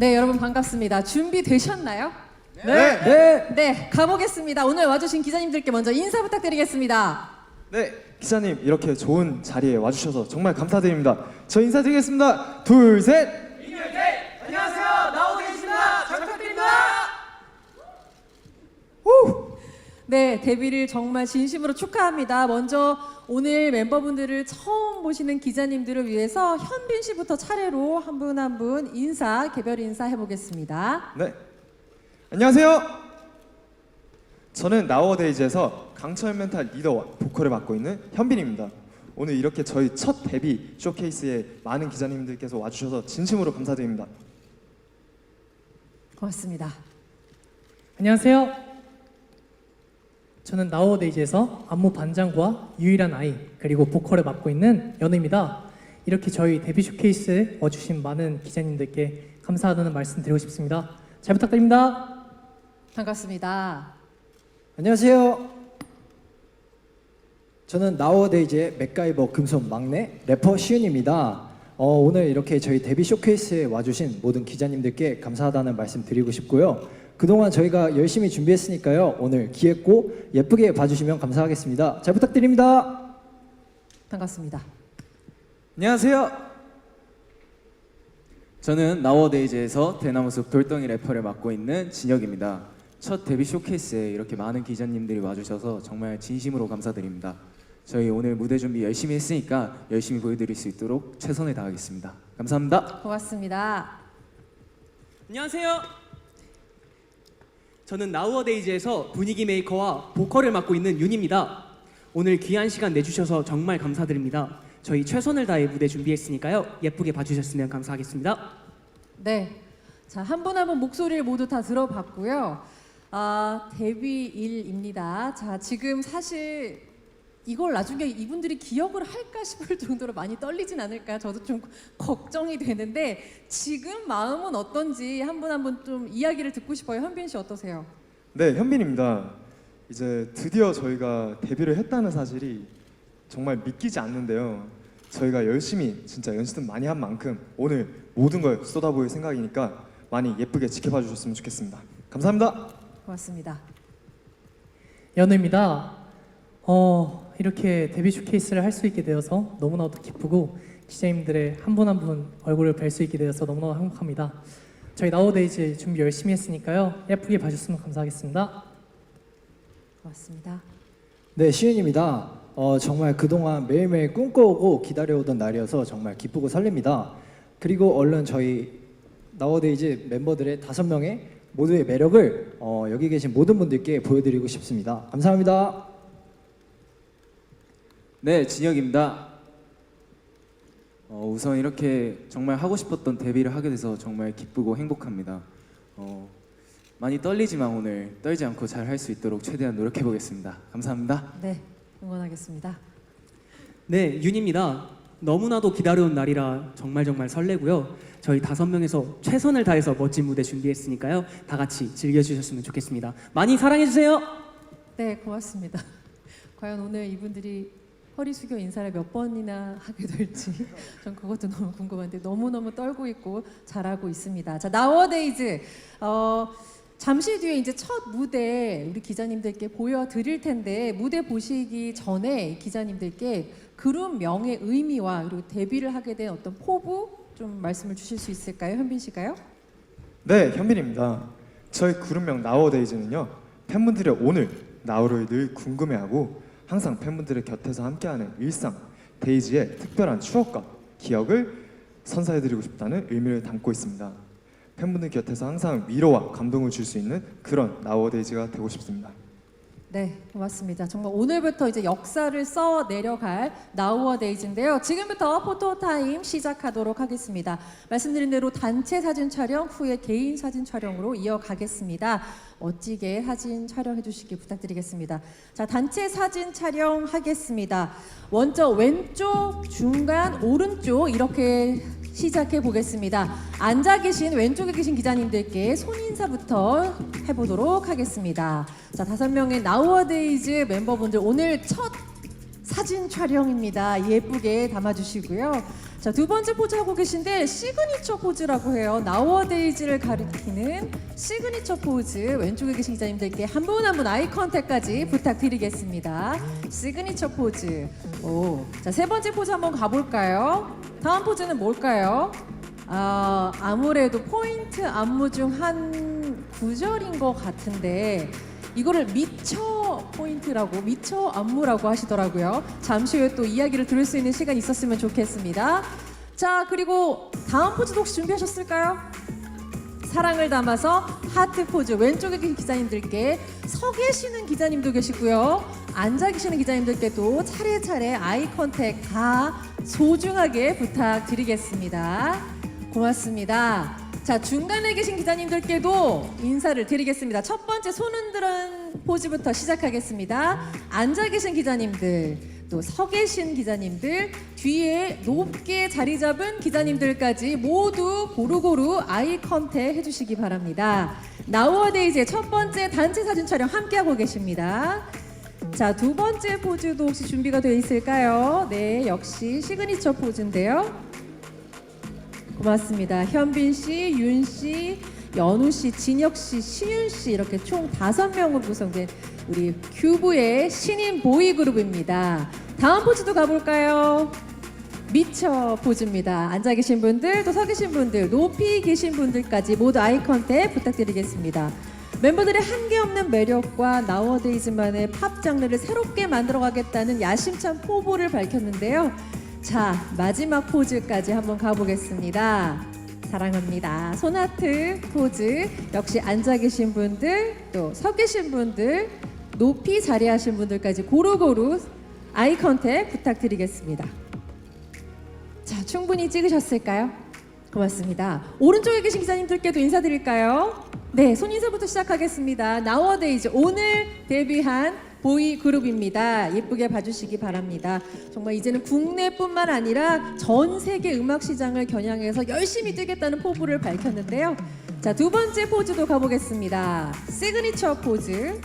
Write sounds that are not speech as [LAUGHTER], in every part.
네, 여러분 반갑습니다. 준비되셨나요? 네. 네. 네, 가보겠습니다. 오늘 와주신 기자님들께 먼저 인사 부탁드리겠습니다. 네, 기자님 이렇게 좋은 자리에 와주셔서 정말 감사드립니다. 저 인사드리겠습니다. 둘, 셋. 안녕하세요. 나오고 계십니다. 잘 부탁드립니다. 네, 데뷔를 정말 진심으로 축하합니다. 먼저 오늘 멤버분들을 처음 보시는 기자님들을 위해서 현빈 씨부터 차례로 한 분 한 분 인사, 개별 인사 해보겠습니다. 네. 안녕하세요. 저는 나워데이즈에서 강철 멘탈 리더와 보컬을 맡고 있는 현빈입니다. 오늘 이렇게 저희 첫 데뷔 쇼케이스에 많은 기자님들께서 와주셔서 진심으로 감사드립니다. 고맙습니다. 안녕하세요. 저는 나우어데이즈에서 안무 반장과 유일한 아이 그리고 보컬을 맡고 있는 연우입니다. 이렇게 저희 데뷔 쇼케이스에 와주신 많은 기자님들께 감사하다는 말씀 드리고 싶습니다. 잘 부탁드립니다. 반갑습니다. 안녕하세요. 저는 나워데이즈의 맥가이버 금손 막내 래퍼 시윤입니다. 어, 오늘 이렇게 저희 데뷔 쇼케이스에 와주신 모든 기자님들께 감사하다는 말씀 드리고 싶고요. 그동안 저희가 열심히 준비했으니까요. 오늘 기획고 예쁘게 봐주시면 감사하겠습니다. 잘 부탁드립니다. 반갑습니다. 안녕하세요. 저는 나워데이즈에서 대나무숲 돌덩이 래퍼를 맡고 있는 진혁입니다. 첫 데뷔 쇼케이스에 이렇게 많은 기자님들이 와주셔서 정말 진심으로 감사드립니다. 저희 오늘 무대 준비 열심히 했으니까 열심히 보여드릴 수 있도록 최선을 다하겠습니다. 감사합니다. 고맙습니다. 안녕하세요. 저는 나우어데이즈에서 분위기 메이커와 보컬을 맡고 있는 윤입니다. 오늘 귀한 시간 내주셔서 정말 감사드립니다. 저희 최선을 다해 무대 준비했으니까요. 예쁘게 봐주셨으면 감사하겠습니다. 네. 자, 한 분 한 분 목소리를 모두 다 들어봤고요. 아, 데뷔 일입니다. 자, 지금 사실 이걸 나중에 이분들이 기억을 할까 싶을 정도로 많이 떨리진 않을까 저도 좀 걱정이 되는데 지금 마음은 어떤지 한 분 한 분 좀 이야기를 듣고 싶어요. 현빈 씨 어떠세요? 네, 현빈입니다. 이제 드디어 저희가 데뷔를 했다는 사실이 정말 믿기지 않는데요. 저희가 열심히 진짜 연습 많이 한 만큼 오늘 모든 걸 쏟아부을 생각이니까 많이 예쁘게 지켜봐 주셨으면 좋겠습니다. 감사합니다. 고맙습니다. 연우입니다. 어, 이렇게 데뷔 쇼케이스를 할 수 있게 되어서 너무나도 기쁘고 기자님들의 한 분 한 분 얼굴을 뵐 수 있게 되어서 너무나 행복합니다. 저희 나우데이즈 준비 열심히 했으니까요. 예쁘게 봐주셨으면 감사하겠습니다. 고맙습니다. 네, 시윤입니다. 어, 정말 그동안 매일매일 꿈꿔오고 기다려오던 날이어서 정말 기쁘고 설렙니다. 그리고 얼른 저희 나워데이즈 멤버들의 다섯 명의 모두의 매력을 어, 여기 계신 모든 분들께 보여드리고 싶습니다. 감사합니다. 네, 진혁입니다. 어, 우선 이렇게 정말 하고 싶었던 데뷔를 하게 돼서 정말 기쁘고 행복합니다. 어, 많이 떨리지만 오늘 떨지 않고 잘 할 수 있도록 최대한 노력해 보겠습니다. 감사합니다. 네. 응원하겠습니다. 네, 윤입니다. 너무나도 기다려온 날이라 정말 정말 설레고요. 저희 다섯 명에서 최선을 다해서 멋진 무대 준비했으니까요. 다 같이 즐겨주셨으면 좋겠습니다. 많이 사랑해주세요. 네, 고맙습니다. [LAUGHS] 과연 오늘 이분들이 허리 숙여 인사를 몇 번이나 하게 될지 [LAUGHS] 전 그것도 너무 궁금한데 너무너무 떨고 있고 잘하고 있습니다. 자, 나워데이즈 어 잠시 뒤에 이제 첫 무대 우리 기자님들께 보여드릴 텐데 무대 보시기 전에 기자님들께 그룹 명의 의미와 그리고 데뷔를 하게 된 어떤 포부 좀 말씀을 주실 수 있을까요, 현빈 씨가요? 네, 현빈입니다. 저희 그룹명 나워데이즈는요. 팬분들의 오늘 나우를 늘 궁금해하고 항상 팬분들의 곁에서 함께하는 일상 데이지의 특별한 추억과 기억을 선사해드리고 싶다는 의미를 담고 있습니다. 팬분들 곁에서 항상 위로와 감동을 줄 수 있는 그런 나워데이즈가 되고 싶습니다. 네, 고맙습니다. 정말 오늘부터 이제 역사를 써 내려갈 나우어데이즈인데요. 지금부터 포토 타임 시작하도록 하겠습니다. 말씀드린 대로 단체 사진 촬영 후에 개인 사진 촬영으로 이어가겠습니다. 멋지게 사진 촬영해 주시길 부탁드리겠습니다. 자, 단체 사진 촬영 하겠습니다. 먼저 왼쪽, 중간, 오른쪽 이렇게 시작해 보겠습니다. 앉아 계신 왼쪽에 계신 기자님들께 손 인사부터 해보도록 하겠습니다. 자, 다섯 명의 나우어데이즈 멤버분들 오늘 첫 사진 촬영입니다. 예쁘게 담아주시고요. 자, 두 번째 포즈 하고 계신데 시그니처 포즈라고 해요. 나워데이즈를 가리키는 시그니처 포즈. 왼쪽에 계신 기자님들께 한 분 한 분 아이 컨택까지 부탁드리겠습니다. 시그니처 포즈. 오. 자, 세 번째 포즈 한번 가볼까요? 다음 포즈는 뭘까요? 아, 아무래도 포인트 안무 중 한 구절인 것 같은데 이거를 미처 포인트라고 미처 안무라고 하시더라고요. 잠시 후에 또 이야기를 들을 수 있는 시간이 있었으면 좋겠습니다. 자, 그리고 다음 포즈도 혹시 준비하셨을까요? 사랑을 담아서 하트 포즈 왼쪽에 계신 기자님들께 서 계시는 기자님도 계시고요 앉아 계시는 기자님들께도 차례차례 아이 컨택 다 소중하게 부탁드리겠습니다 고맙습니다 자 중간에 계신 기자님들께도 인사를 드리겠습니다 첫 번째 손 흔드는 포즈부터 시작하겠습니다 앉아 계신 기자님들 또 서 계신 기자님들, 뒤에 높게 자리 잡은 기자님들까지 모두 고루고루 아이 컨택 해주시기 바랍니다. 나우어데이즈의 첫 번째 단체 사진 촬영 함께하고 계십니다. 자, 두 번째 포즈도 혹시 준비가 되어 있을까요? 네, 역시 시그니처 포즈인데요. 고맙습니다. 현빈 씨, 윤 씨, 연우 씨, 진혁 씨, 시윤 씨 이렇게 총 다섯 명으로 구성된 우리 큐브의 신인 보이 그룹입니다. 다음 포즈도 가볼까요? 미쳐 포즈입니다. 앉아 계신 분들, 또 서 계신 분들, 높이 계신 분들까지 모두 아이 컨택 부탁드리겠습니다. 멤버들의 한계 없는 매력과 나워데이즈만의 팝 장르를 새롭게 만들어가겠다는 야심찬 포부를 밝혔는데요. 자, 마지막 포즈까지 한번 가보겠습니다. 사랑합니다. 손하트 포즈. 역시 앉아 계신 분들, 또 서 계신 분들, 높이 자리하신 분들까지 고루고루 아이 컨택 부탁드리겠습니다. 자, 충분히 찍으셨을까요? 고맙습니다. 오른쪽에 계신 기자님들께도 인사드릴까요? 네, 손인사부터 시작하겠습니다. 나워데이즈 오늘 데뷔한 보이 그룹입니다. 예쁘게 봐주시기 바랍니다. 정말 이제는 국내뿐만 아니라 전 세계 음악 시장을 겨냥해서 열심히 뛰겠다는 포부를 밝혔는데요. 자, 두 번째 포즈도 가보겠습니다. 시그니처 포즈.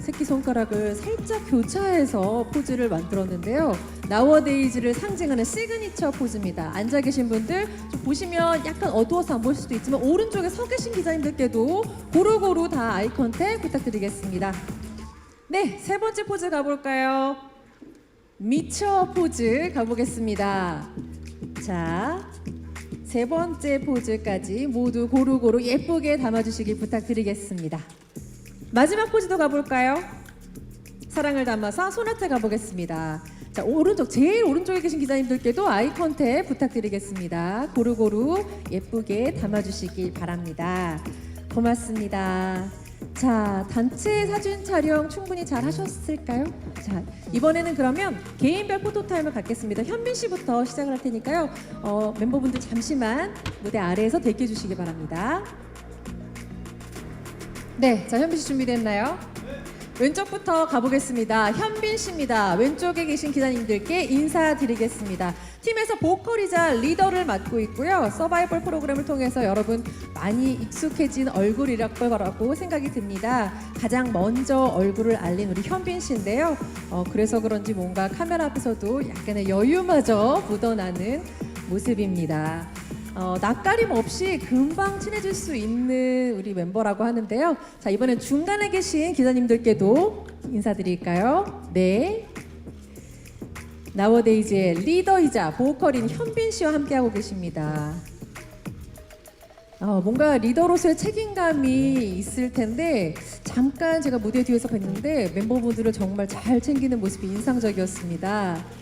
새끼 손가락을 살짝 교차해서 포즈를 만들었는데요. 나워데이즈를 상징하는 시그니처 포즈입니다. 앉아 계신 분들 좀 보시면 약간 어두워서 안 보일 수도 있지만 오른쪽에 서 계신 기자님들께도 고루고루 다 아이 컨택 부탁드리겠습니다. 네, 세 번째 포즈 가볼까요? 미쳐 포즈 가보겠습니다. 자, 세 번째 포즈까지 모두 고루고루 예쁘게 담아주시길 부탁드리겠습니다. 마지막 포즈도 가볼까요? 사랑을 담아서 소나타 가보겠습니다. 자 오른쪽 제일 오른쪽에 계신 기자님들께도 아이 컨택 부탁드리겠습니다. 고루고루 예쁘게 담아주시길 바랍니다. 고맙습니다. 자 단체 사진 촬영 충분히 잘 하셨을까요? 자 이번에는 그러면 개인별 포토 타임을 갖겠습니다. 현빈 씨부터 시작을 할 테니까요. 어, 멤버분들 잠시만 무대 아래에서 대기해 주시기 바랍니다. 네, 자 현빈 씨 준비됐나요? 왼쪽부터 가보겠습니다. 현빈 씨입니다. 왼쪽에 계신 기자님들께 인사드리겠습니다. 팀에서 보컬이자 리더를 맡고 있고요. 서바이벌 프로그램을 통해서 여러분 많이 익숙해진 얼굴이라고 생각이 듭니다. 가장 먼저 얼굴을 알린 우리 현빈 씨인데요. 어, 그래서 그런지 뭔가 카메라 앞에서도 약간의 여유마저 묻어나는 모습입니다. 어, 낯가림 없이 금방 친해질 수 있는 우리 멤버라고 하는데요. 자, 이번엔 중간에 계신 기자님들께도 인사드릴까요? 네. 나워데이즈의 리더이자 보컬인 현빈 씨와 함께하고 계십니다. 어, 뭔가 리더로서의 책임감이 있을 텐데 잠깐 제가 무대 뒤에서 뵀는데 멤버분들을 정말 잘 챙기는 모습이 인상적이었습니다.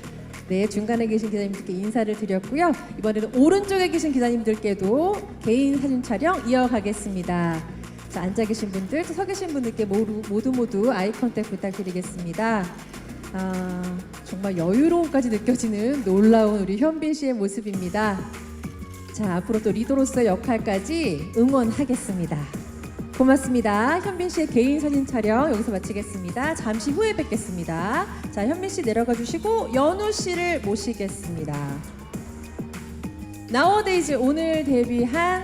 네, 중간에 계신 기자님들께 인사를 드렸고요. 이번에는 오른쪽에 계신 기자님들께도 개인 사진 촬영 이어가겠습니다. 자, 앉아 계신 분들, 또서 계신 분들께 모두 모두, 모두 아이 컨택 부탁드리겠습니다. 아, 정말 여유로움까지 느껴지는 놀라운 우리 현빈 씨의 모습입니다. 자, 앞으로 또 리더로서의 역할까지 응원하겠습니다. 고맙습니다. 현빈 씨의 개인 사진 촬영 여기서 마치겠습니다. 잠시 후에 뵙겠습니다. 자, 현빈 씨 내려가 주시고 연우 씨를 모시겠습니다. 나워데이즈 오늘 데뷔한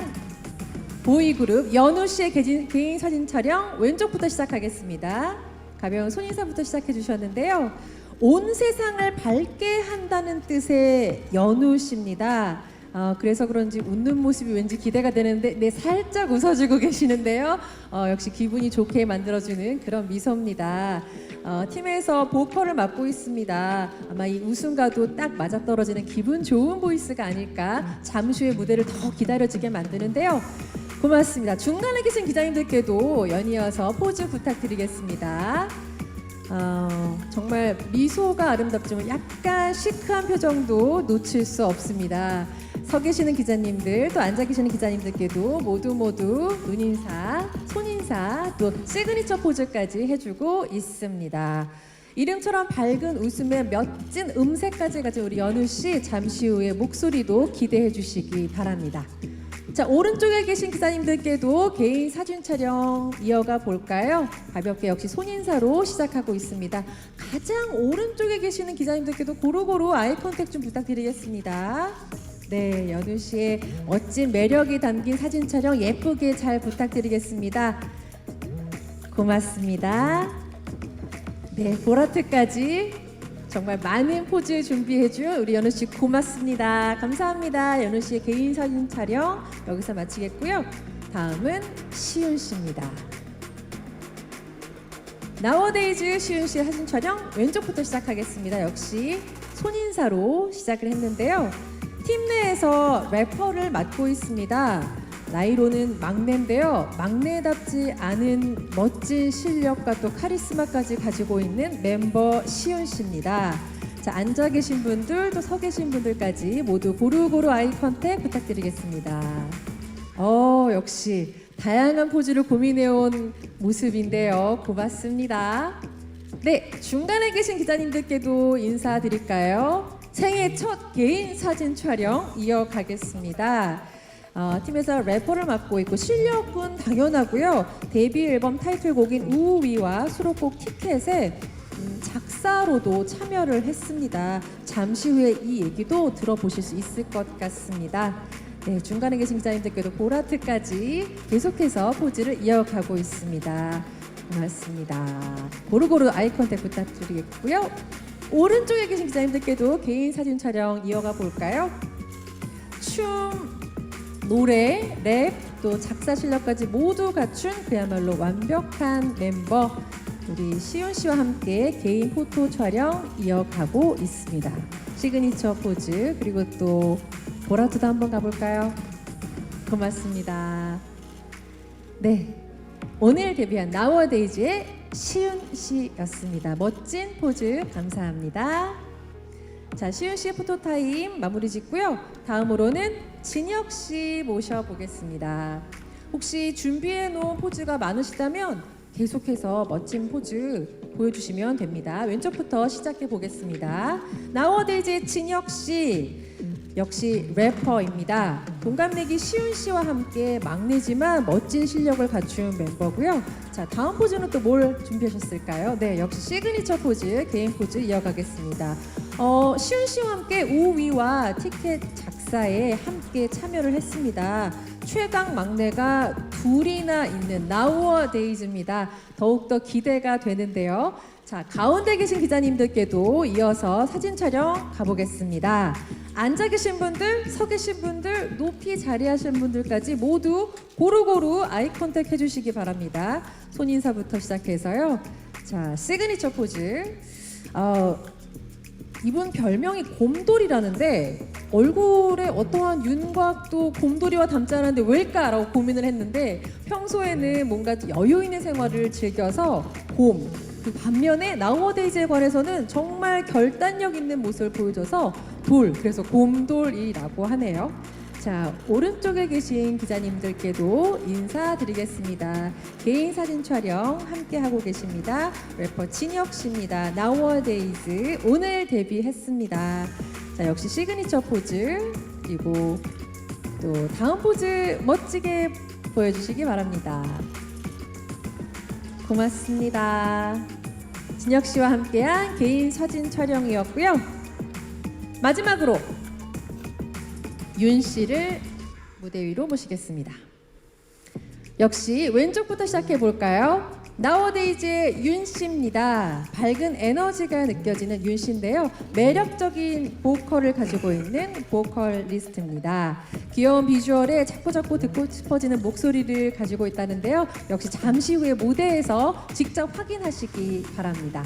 보이그룹 연우 씨의 개인, 개인 사진 촬영 왼쪽부터 시작하겠습니다. 가벼운 손인사부터 시작해 주셨는데요. 온 세상을 밝게 한다는 뜻의 연우 씨입니다. 어, 그래서 그런지 웃는 모습이 왠지 기대가 되는데 네 살짝 웃어주고 계시는데요. 어, 역시 기분이 좋게 만들어주는 그런 미소입니다. 어, 팀에서 보컬을 맡고 있습니다. 아마 이 웃음과도 딱 맞아떨어지는 기분 좋은 보이스가 아닐까 잠시 후에 무대를 더 기다려지게 만드는데요. 고맙습니다. 중간에 계신 기자님들께도 연이어서 포즈 부탁드리겠습니다. 어, 정말 미소가 아름답지만 약간 시크한 표정도 놓칠 수 없습니다. 서 계시는 기자님들 또 앉아 계시는 기자님들께도 모두 모두 눈인사, 손인사 또 시그니처 포즈까지 해주고 있습니다. 이름처럼 밝은 웃음에 멋진 음색까지 가진 우리 연우 씨 잠시 후에 목소리도 기대해 주시기 바랍니다. 자 오른쪽에 계신 기자님들께도 개인 사진 촬영 이어가 볼까요? 가볍게 역시 손인사로 시작하고 있습니다. 가장 오른쪽에 계시는 기자님들께도 고루고루 아이 컨택 좀 부탁드리겠습니다. 네, 연우 씨의 멋진 매력이 담긴 사진 촬영 예쁘게 잘 부탁드리겠습니다. 고맙습니다. 네, 보라트까지 정말 많은 포즈 준비해준 우리 연우 씨 고맙습니다. 감사합니다. 연우 씨의 개인 사진 촬영 여기서 마치겠고요. 다음은 시윤 씨입니다. 나워데이즈 시윤 씨의 사진 촬영 왼쪽부터 시작하겠습니다. 역시 손인사로 시작을 했는데요. 팀 내에서 래퍼를 맡고 있습니다. 나이로는 막내인데요. 막내답지 않은 멋진 실력과 또 카리스마까지 가지고 있는 멤버 시윤 씨입니다. 자, 앉아 계신 분들 또 서 계신 분들까지 모두 고루고루 아이 컨택 부탁드리겠습니다. 어, 역시 다양한 포즈를 고민해온 모습인데요. 고맙습니다. 네, 중간에 계신 기자님들께도 인사드릴까요? 생애 첫 개인 사진 촬영 이어가겠습니다. 어, 팀에서 래퍼를 맡고 있고 실력은 당연하고요. 데뷔 앨범 타이틀곡인 우위와 수록곡 티켓에 음, 작사로도 참여를 했습니다. 잠시 후에 이 얘기도 들어보실 수 있을 것 같습니다. 네, 중간에 계신 기자님들께도 보라트까지 계속해서 포즈를 이어가고 있습니다. 고맙습니다. 고루고루 아이 컨택 부탁드리겠고요. 오른쪽에 계신 기자님들께도 개인 사진 촬영 이어가 볼까요? 춤, 노래, 랩, 또 작사 실력까지 모두 갖춘 그야말로 완벽한 멤버 우리 시윤 씨와 함께 개인 포토 촬영 이어가고 있습니다. 시그니처 포즈 그리고 또 보라트도 한번 가볼까요? 고맙습니다. 네, 오늘 데뷔한 나워데이즈의 시윤 씨였습니다. 멋진 포즈 감사합니다. 자, 시윤 씨의 포토 타임 마무리 짓고요. 다음으로는 진혁 씨 모셔보겠습니다. 혹시 준비해 놓은 포즈가 많으시다면 계속해서 멋진 포즈 보여주시면 됩니다. 왼쪽부터 시작해 보겠습니다. 나워데이즈의 진혁 씨. 역시 래퍼입니다. 동갑내기 시윤 씨와 함께 막내지만 멋진 실력을 갖춘 멤버고요. 자, 다음 포즈는 또 뭘 준비하셨을까요? 네, 역시 시그니처 포즈, 개인 포즈 이어가겠습니다. 어, 시윤 씨와 함께 우위와 티켓 작 사에 함께 참여를 했습니다. 최강 막내가 둘이나 있는 나우어 데이즈입니다. 더욱더 기대가 되는데요. 자, 가운데 계신 기자님들께도 이어서 사진 촬영 가보겠습니다. 앉아 계신 분들, 서 계신 분들, 높이 자리하신 분들까지 모두 고루고루 아이 컨택 해주시기 바랍니다. 손인사부터 시작해서요. 자, 시그니처 포즈. 어, 이분 별명이 곰돌이라는데 얼굴에 어떠한 윤곽도 곰돌이와 닮지 않았는데 왜일까라고 고민을 했는데 평소에는 뭔가 여유 있는 생활을 즐겨서 곰. 그 반면에 나우어데이즈에 관해서는 정말 결단력 있는 모습을 보여줘서 돌. 그래서 곰돌이라고 하네요. 자 오른쪽에 계신 기자님들께도 인사드리겠습니다. 개인 사진 촬영 함께 하고 계십니다. 래퍼 진혁 씨입니다. 나워데이즈 오늘 데뷔했습니다. 자 역시 시그니처 포즈 그리고 또 다음 포즈 멋지게 보여주시기 바랍니다. 고맙습니다. 진혁 씨와 함께한 개인 사진 촬영이었고요. 마지막으로 윤 씨를 무대 위로 모시겠습니다. 역시 왼쪽부터 시작해 볼까요? 나워데이즈의 윤 씨입니다. 밝은 에너지가 느껴지는 윤 씨인데요. 매력적인 보컬을 가지고 있는 보컬리스트입니다. 귀여운 비주얼에 자꾸 자꾸 듣고 싶어지는 목소리를 가지고 있다는데요. 역시 잠시 후에 무대에서 직접 확인하시기 바랍니다.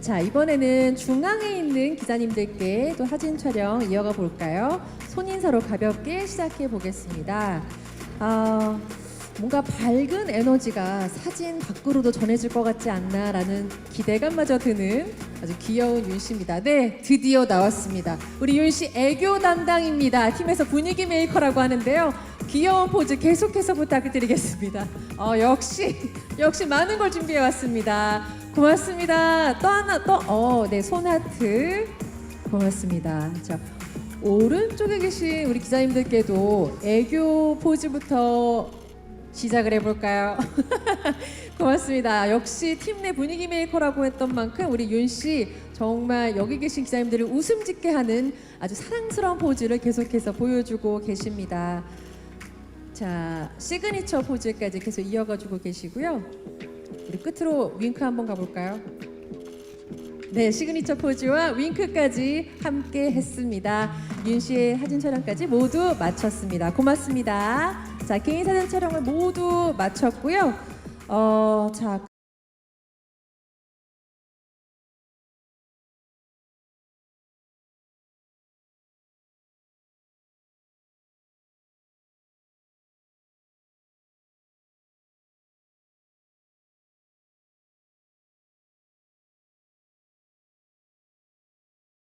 자, 이번에는 중앙에 있는 기자님들께 또 사진 촬영 이어가 볼까요? 손인사로 가볍게 시작해 보겠습니다. 아, 뭔가 밝은 에너지가 사진 밖으로도 전해질 것 같지 않나라는 기대감마저 드는 아주 귀여운 윤 씨입니다. 네, 드디어 나왔습니다. 우리 윤 씨 애교 담당입니다. 팀에서 분위기 메이커라고 하는데요. 귀여운 포즈 계속해서 부탁드리겠습니다. 어, 역시 역시 많은 걸 준비해 왔습니다. 고맙습니다. 또 하나 또 어, 네, 손하트 고맙습니다. 자, 오른쪽에 계신 우리 기자님들께도 애교 포즈부터 시작을 해볼까요? [LAUGHS] 고맙습니다. 역시 팀 내 분위기 메이커라고 했던 만큼 우리 윤 씨 정말 여기 계신 기자님들을 웃음 짓게 하는 아주 사랑스러운 포즈를 계속해서 보여주고 계십니다. 자, 시그니처 포즈까지 계속 이어가지고 계시고요. 우리 끝으로 윙크 한번 가볼까요? 네, 시그니처 포즈와 윙크까지 함께 했습니다. 윤 씨의 사진 촬영까지 모두 마쳤습니다. 고맙습니다. 자, 개인 사진 촬영을 모두 마쳤고요. 어, 자,